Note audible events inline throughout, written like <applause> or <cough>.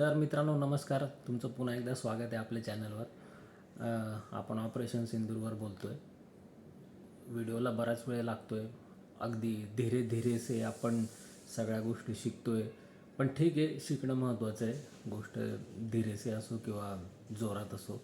तर मित्रांनो नमस्कार. तुमचं पुन्हा एकदा स्वागत आहे आपल्या चॅनलवर. आपण ऑपरेशन सिंदूरवर बोलतो आहे व्हिडिओला बराच वेळ लागतो आहे अगदी धीरे धीरेसे आपण सगळ्या गोष्टी शिकतो आहे पण ठीक आहे शिकणं महत्त्वाचं आहे. गोष्ट धीरेसे असो किंवा जोरात असो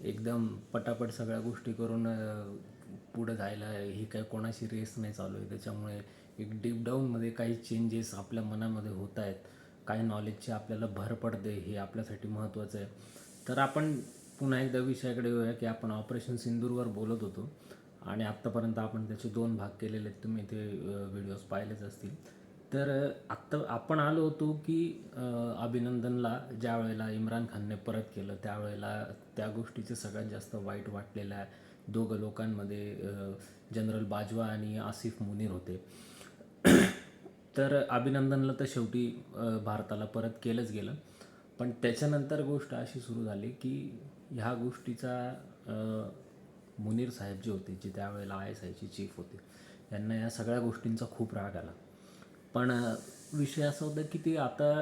एकदम पटापट सगळ्या गोष्टी करून पुढं जायला ही काय कोणाशी रेस नाही चालू आहे. त्याच्यामुळे एक डीप डाऊनमध्ये काही चेंजेस आपल्या मनामध्ये होत आहेत. काही नॉलेजची आपल्याला भर पडते हे आपल्यासाठी महत्त्वाचं आहे. तर आपण पुन्हा एकदा विषयाकडे येऊया की आपण ऑपरेशन सिंदूरवर बोलत होतो आणि आत्तापर्यंत आपण त्याचे दोन भाग केलेले आहेत. तुम्ही ते व्हिडिओज पाहिलेच असतील. तर आत्ता आपण आलो होतो की अभिनंदनला ज्या वेळेला इम्रान खानने परत केलं त्यावेळेला त्या गोष्टीचं सगळ्यात जास्त वाईट वाटलेलं आहे. दोघं लोकांमध्ये जनरल बाजवा आणि आसिफ मुनीर होते. तर अभिनंदनला तर शेवटी भारताला परत केलंच गेलं. पण त्याच्यानंतर गोष्ट अशी सुरू झाली की ह्या गोष्टीचा मुनीर साहेब जे होते जे त्यावेळेला आय एस आयचे चीफ होते यांना या सगळ्या गोष्टींचा खूप राग आला. पण विषय असा होता की ते आता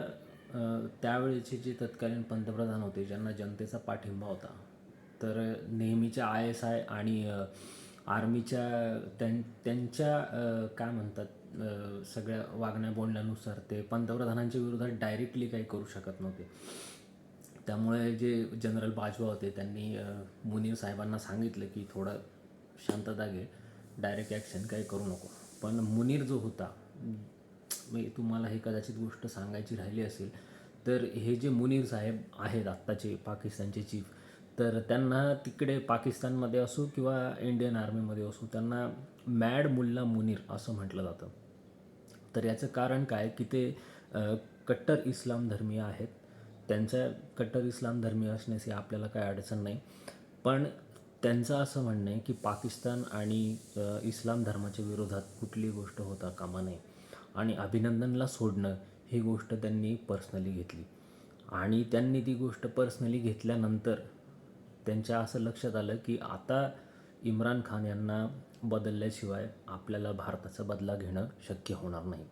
त्यावेळेचे जे तत्कालीन पंतप्रधान होते ज्यांना जनतेचा पाठिंबा होता तर नेहमीच्या आय एस आय आणि आर्मीच्या त्यां त्यांच्या काय म्हणतात सगळ्या वागण्या बोलण्यानुसार ते पंतप्रधानांच्या विरोधात डायरेक्टली काही करू शकत नव्हते. त्यामुळे जे जनरल बाजवा होते त्यांनी मुनीर साहेबांना सांगितलं की थोडं शांतता घे डायरेक्ट ॲक्शन काही करू नको. पण मुनीर जो होता मी तुम्हाला हे कदाचित गोष्ट सांगायची राहिली असेल तर हे जे मुनीर साहेब आहेत आत्ताचे पाकिस्तानचे चीफ तर त्यांना तिकडे पाकिस्तानमध्ये असो किंवा इंडियन आर्मीमध्ये असो त्यांना मॅड मुल्ला मुनीर असं म्हटलं जातं. तर याचं कारण काय? की ते कट्टर इस्लाम धर्मीय आहेत. त्यांच्या कट्टर इस्लाम धर्मीय असण्याची आपल्याला काय अडचण नाही. पण त्यांचं असं म्हणणं आहे की पाकिस्तान आणि इस्लाम धर्माच्या विरोधात कुठली गोष्ट होता कामा नये. आणि अभिनंदनला सोडणं ही गोष्ट त्यांनी पर्सनली घेतली. आणि त्यांनी ती गोष्ट पर्सनली घेतल्यानंतर त्यांच्या असं लक्षात आलं की आता इम्रान खान यांना बदलल्याशिवाय आपल्याला भारताचा बदला घेणं शक्य होणार नाही.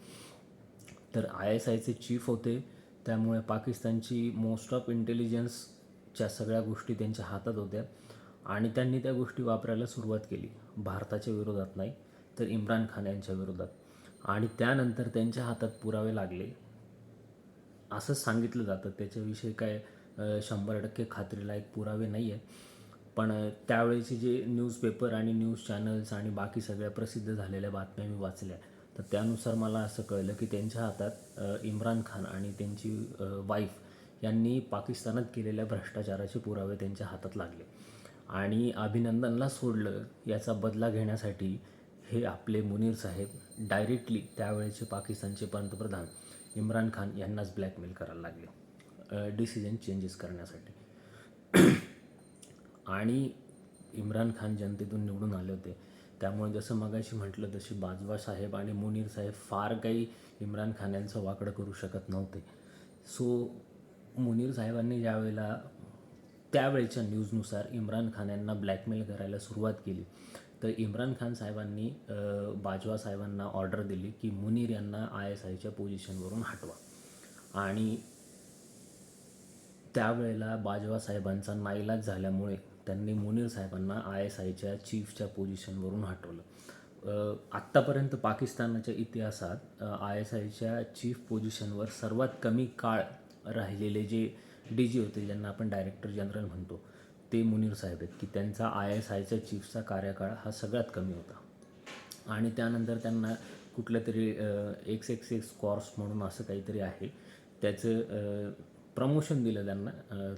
तर आय एस आयचे चीफ होते. त्यामुळे पाकिस्तानची मोस्ट ऑफ इंटेलिजन्सच्या सगळ्या गोष्टी त्यांच्या हातात होत्या. आणि त्यांनी त्या गोष्टी वापरायला सुरुवात केली. भारताच्या विरोधात नाही तर इम्रान खान यांच्या विरोधात. आणि त्यानंतर त्यांच्या हातात पुरावे लागले. असं सांगितलं जातं. त्याच्याविषयी काय शंभर टक्के खात्रीलायक पुरावे नाही आहे पण त्यावेळेची त्यावेळेचे जे न्यूजपेपर आणि न्यूज चॅनल्स आणि बाकी सगळ्या प्रसिद्ध झालेल्या बातम्या मी वाचल्या. तर त्यानुसार मला असं कळलं की त्यांच्या हातात इम्रान खान आणि त्यांची वाईफ यांनी पाकिस्तानात केलेल्या भ्रष्टाचाराचे पुरावे त्यांच्या हातात लागले. आणि अभिनंदनला सोडलं याचा बदला घेण्यासाठी हे आपले मुनीर साहेब डायरेक्टली त्यावेळेचे पाकिस्तानचे पंतप्रधान इम्रान खान यांनाच ब्लॅकमेल करायला लागले. डिसिजन चेंजेस करण्यासाठी. आणि इम्रान खान जनतेतून निवडून आले होते. त्यामुळे जसं मगाशी म्हटलं तशी बाजवा साहेब आणि मुनीर साहेब फार काही इम्रान खान यांचं वाकडं करू शकत नव्हते. सो मुनीर साहेबांनी ज्यावेळेला त्यावेळेच्या न्यूजनुसार इम्रान खान यांना ब्लॅकमेल करायला सुरुवात केली तर इम्रान खान साहेबांनी बाजवा साहेबांना ऑर्डर दिली की मुनीर यांना आय एस आयच्या पोझिशनवरून हटवा. आणि त्यावेळेला बाजवा साहेबांचा नाईलाज झाल्यामुळे त्यांनी मुनीर साहेबांना आय एस आयच्या चीफच्या पोझिशनवरून हटवलं. आत्तापर्यंत पाकिस्तानाच्या इतिहासात आय एस आयच्या चीफ पोझिशनवर सर्वात कमी काळ राहिलेले जे डी जी होते ज्यांना आपण डायरेक्टर जनरल म्हणतो ते मुनीर साहेब आहेत की त्यांचा आय एस आयच्या चीफचा कार्यकाळ हा सगळ्यात कमी होता. आणि त्यानंतर त्यांना कुठलं तरी एक्स एक्स एक्स कॉर्स म्हणून असं काहीतरी आहे. त्याचं प्रमोशन दिलं त्यांना.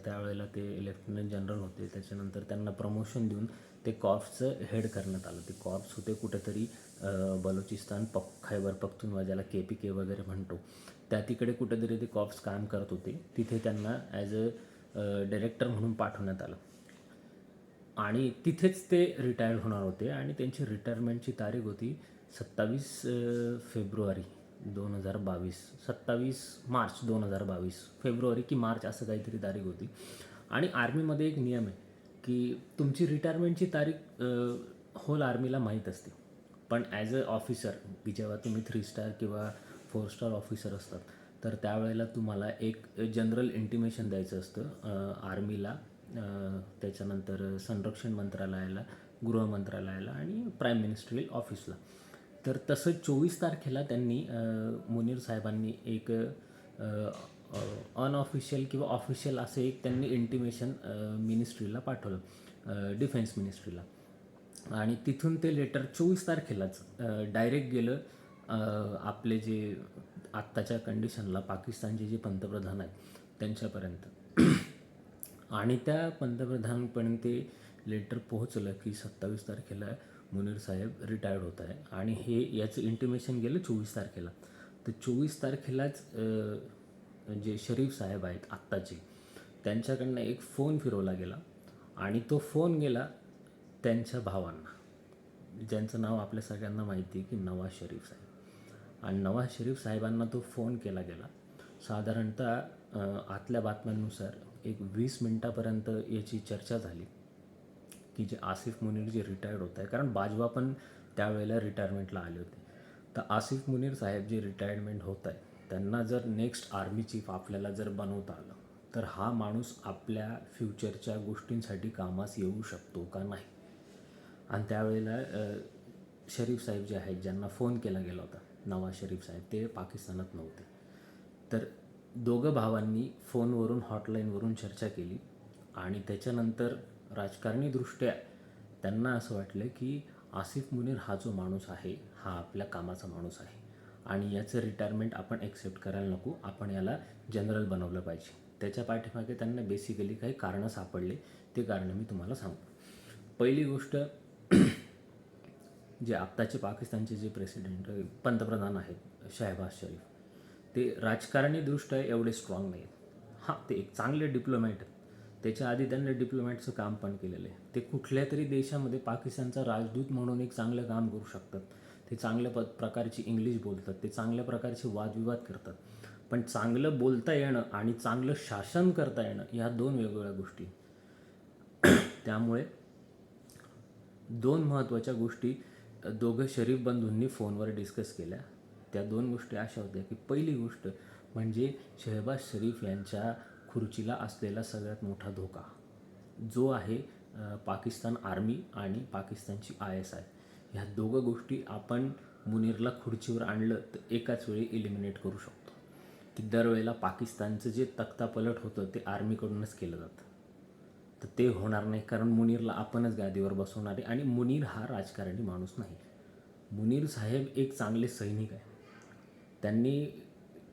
त्यावेळेला ते लेफ्टनंट जनरल होते. त्याच्यानंतर त्यांना प्रमोशन देऊन ते कॉर्प्सचं हेड करण्यात आलं. ते कॉर्प्स होते कुठेतरी बलुचिस्तान पक खैबर पख्तुनवा ज्याला के पी के वगैरे म्हणतो. त्या तिकडे कुठेतरी ते कॉर्प्स काम करत होते. तिथे त्यांना ॲज अ डायरेक्टर म्हणून पाठवण्यात आलं. आणि तिथेच ते रिटायर्ड होणार होते. आणि त्यांची रिटायरमेंटची तारीख होती सत्तावीस फेब्रुवारी. दोन हजार बावीस सत्तावीस मार्च दोन हजार बावीस फेब्रुवारी की मार्च असं काहीतरी तारीख होती. आणि आर्मीमध्ये एक नियम आहे की तुमची रिटायरमेंटची तारीख होल आर्मीला माहीत असते. पण ॲज अ ऑफिसर की जेव्हा तुम्ही थ्री स्टार किंवा फोर स्टार ऑफिसर असतात तर त्यावेळेला तुम्हाला एक जनरल इंटिमेशन द्यायचं असतं आर्मीला त्याच्यानंतर संरक्षण मंत्रालयाला गृह मंत्रालयाला आणि प्राईम मिनिस्ट्रियल ऑफिसला तर तसं चोवीस तारखेला त्यांनी मुनीर साहेबांनी एक अनऑफिशियल किंवा ऑफिशियल असं एक त्यांनी इंटिमेशन मिनिस्ट्रीला पाठवलं डिफेन्स मिनिस्ट्रीला आणि तिथून ते लेटर चोवीस तारखेलाच डायरेक्ट गेलं आपले जे आत्ताच्या कंडिशनला पाकिस्तानचे जे पंतप्रधान आहेत त्यांच्यापर्यंत. आणि त्या पंतप्रधानपर्यंत ते लेटर पोहोचलं की सत्तावीस तारखेला मुनीर साहेब रिटायर्ड होत आहे. आणि हे याचं इंटिमेशन गेलं चोवीस तारखेला. तर चोवीस तारखेलाच जे शरीफ साहेब आहेत आत्ताचे त्यांच्याकडनं एक फोन फिरवला गेला. आणि तो फोन गेला त्यांच्या भावांना. ज्यांचं नाव आपल्या सगळ्यांना माहिती आहे की नवाज शरीफ साहेब. आणि नवाज शरीफ साहेबांना तो फोन केला गेला. साधारणतः आतल्या बातम्यांनुसार एक वीस मिनटापर्यंत याची चर्चा झाली. की जे आसिफ मुनीर जे रिटायर्ड होत आहे. कारण बाजवा पण त्यावेळेला रिटायरमेंटला आले होते. तर आसिफ मुनीर साहेब जे रिटायरमेंट होत आहे त्यांना जर नेक्स्ट आर्मी चीफ आपल्याला जर बनवता आलं तर हा माणूस आपल्या फ्युचरच्या गोष्टींसाठी कामास येऊ शकतो का नाही? आणि त्यावेळेला शरीफ साहेब जे आहेत ज्यांना फोन केला गेला होता नवाज शरीफ साहेब ते पाकिस्तानात नव्हते. तर दोघं भावांनी फोनवरून हॉटलाईनवरून चर्चा केली. आणि त्याच्यानंतर राजकारणीदृष्ट्या त्यांना असं वाटलं की आसिफ मुनीर हा जो माणूस आहे हा आपल्या कामाचा माणूस आहे. आणि याचं रिटायरमेंट आपण एक्सेप्ट करायला नको आपण याला जनरल बनवलं पाहिजे. त्याच्या पाठीमागे त्यांना बेसिकली काही कारणं सापडले ते कारणं मी तुम्हाला सांगतो. पहिली गोष्ट जे आत्ताचे पाकिस्तानचे जे प्रेसिडेंट पंतप्रधान आहेत शहबाज शरीफ ते राजकारणीदृष्ट्या एवढे स्ट्रॉंग नाही आहेत हां ते एक चांगले डिप्लोमॅट आहेत त्याच्या आधी त्यांनी डिप्लोमॅटचं काम पण केलेलं आहे. ते कुठल्या तरी देशामध्ये पाकिस्तानचा राजदूत म्हणून एक चांगलं काम करू शकतात. ते चांगल्या प प्रकारची इंग्लिश बोलतात. ते चांगल्या प्रकारचे वादविवाद करतात. पण चांगलं बोलता येणं आणि चांगलं शासन करता येणं ह्या दोन वेगवेगळ्या गोष्टी <clears throat> त्यामुळे दोन महत्त्वाच्या गोष्टी दोघं शरीफ बंधूंनी फोनवर डिस्कस केल्या. त्या दोन गोष्टी अशा होत्या की पहिली गोष्ट म्हणजे शहबाज शरीफ यांच्या खुर्चीला असलेला सगळ्यात मोठा धोका जो आहे पाकिस्तान आर्मी आणि पाकिस्तानची आय एस आय. ह्या दोघं गोष्टी आपण मुनीरला खुर्चीवर आणलं तर एकाच वेळी इलिमिनेट करू शकतो. की दरवेळेला पाकिस्तानचं जे तख्तापलट होतं ते आर्मीकडूनच केलं जातं. तर ते होणार नाही कारण मुनीरला आपणच गादीवर बसवणार आहे आणि मुनीर हा राजकारणी माणूस नाही. मुनीर साहेब एक चांगले सैनिक आहे. त्यांनी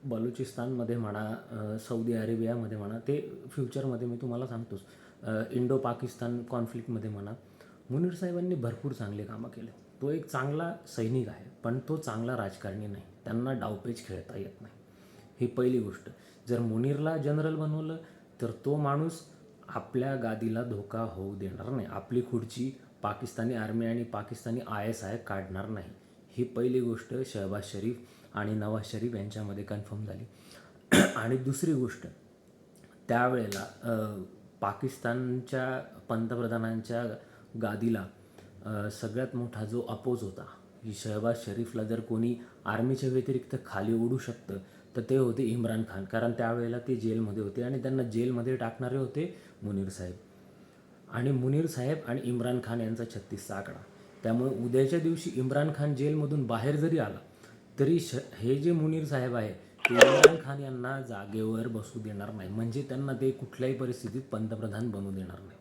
बलुचिस्तानमध्ये म्हणा सौदी अरेबियामध्ये म्हणा ते फ्युचरमध्ये मी तुम्हाला सांगतोच. इंडो पाकिस्तान कॉन्फ्लिक्टमध्ये म्हणा मुनीर साहेबांनी भरपूर चांगले कामं केले. तो एक चांगला सैनिक आहे पण तो चांगला राजकारणी नाही. त्यांना डावपेच खेळता येत नाही. ही पहिली गोष्ट. जर मुनीरला जनरल बनवलं तर तो माणूस आपल्या गादीला धोका होऊ देणार नाही. आपली खुर्ची पाकिस्तानी आर्मी आणि पाकिस्तानी आय एस आय काढणार नाही. ही पहिली गोष्ट शहबाज शरीफ आणि नवाज शरीफ यांच्यामध्ये कन्फर्म झाली. आणि दुसरी गोष्ट त्यावेळेला पाकिस्तानच्या पंतप्रधानांच्या गादीला सगळ्यात मोठा जो अपोज होता की शहबाज शरीफला जर कोणी आर्मीच्या व्यतिरिक्त खाली ओढू शकतं तर ते होते इम्रान खान. कारण त्यावेळेला ते जेलमध्ये होते आणि त्यांना जेलमध्ये टाकणारे होते मुनीर साहेब. आणि मुनीर साहेब आणि इम्रान खान यांचा छत्तीसचा आकडा. त्यामुळे उद्याच्या दिवशी इम्रान खान जेलमधून बाहेर जरी आला तरी श हे जे मुनीर साहेब आहे ते इम्रान खान यांना जागेवर बसू देणार नाही. म्हणजे त्यांना ते कुठल्याही परिस्थितीत पंतप्रधान बनवू देणार नाही.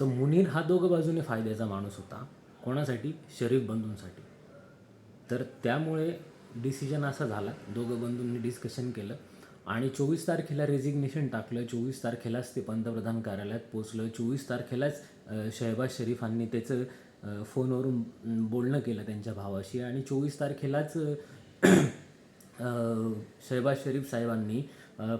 तर मुनीर हा दोघं बाजूने फायद्याचा माणूस होता. कोणासाठी? शरीफ बंधूंसाठी. तर त्यामुळे डिसिजन असा झाला. दोघं बंधूंनी डिस्कशन केलं. आणि चोवीस तारखेला रेजिग्नेशन टाकलं. चोवीस तारखेलाच ते पंतप्रधान कार्यालयात पोचलं चोवीस तारखेलाच शहबाज शरीफांनी त्याचं फोनवरून बोलणं केलं त्यांच्या भावाशी आणि चोवीस तारखेलाच शहबाज शरीफ साहेबांनी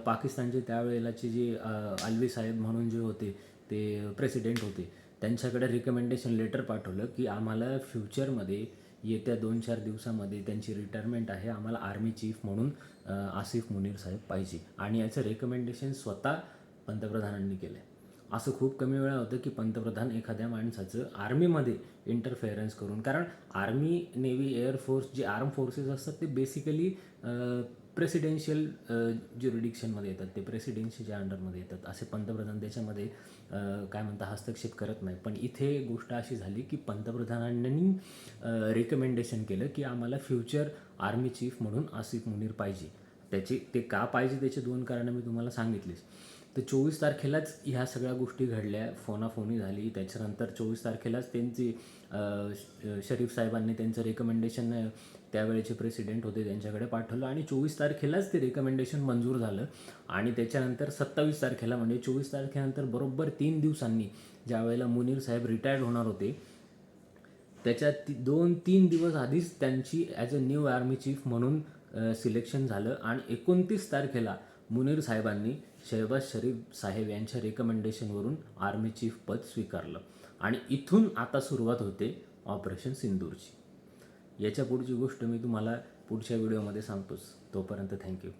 पाकिस्तानचे त्यावेळेलाचे जे अ, साहेब म्हणून जे होते ते प्रेसिडेंट होते त्यांच्याकडे रिकमेंडेशन लेटर पाठवलं की आम्हाला फ्युचरमध्ये येत्या दोन चार दिवसामध्ये त्यांची रिटायरमेंट आहे आम्हाला आर्मी चीफ म्हणून आसिफ मुनीर साहेब पाहिजे. आणि याचं रेकमेंडेशन स्वतः पंतप्रधानांनी केलं आहे असं खूप कमी वेळा होतं की पंतप्रधान एखाद्या माणसाचं आर्मीमध्ये इंटरफेअरन्स करून. कारण आर्मी नेव्ही एअरफोर्स जे आर्म फोर्सेस असतात ते बेसिकली प्रेसिडेन्शियल ज्युरिडिक्शनमध्ये येतात. ते प्रेसिडेन्सीच्या अंडरमध्ये येतात. असे पंतप्रधान त्याच्यामध्ये काय म्हणता हस्तक्षेप करत नाही. पण इथे गोष्ट अशी झाली की पंतप्रधानांनी रिकमेंडेशन केलं की आम्हाला फ्युचर आर्मी चीफ म्हणून आसिफ मुनीर पाहिजे. त्याची ते का पाहिजे त्याचे दोन कारणं मी तुम्हाला सांगितलीच. तर चोवीस तारखेलाच ह्या सगळ्या गोष्टी घडल्या. फोनाफोनी झाली. त्याच्यानंतर चोवीस तारखेलाच त्यांची शरीफ साहेबांनी त्यांचं रेकमेंडेशन त्यावेळेचे प्रेसिडेंट होते त्यांच्याकडे पाठवलं आणि चोवीस तारखेलाच ते रेकमेंडेशन मंजूर झालं. आणि त्याच्यानंतर सत्तावीस तारखेला म्हणजे चोवीस तारखेनंतर बरोबर तीन दिवसांनी ज्या वेळेला मुनीर साहेब रिटायर्ड होणार होते त्याच्या ती दोन तीन दिवस आधीच त्यांची as a new army chief म्हणून सिलेक्शन झालं. आणि एकोणतीस तारखेला मुनीर साहेबांनी शहबाज शरीफ साहेब यांच्या रेकमेंडेशनवरून आर्मी चीफ पद स्वीकारलं. आणि इथून आता सुरुवात होते ऑपरेशन सिंदूरची. याच्या पुढची गोष्ट मी तुम्हाला पुढच्या व्हिडिओमध्ये सांगतोच. तोपर्यंत थँक्यू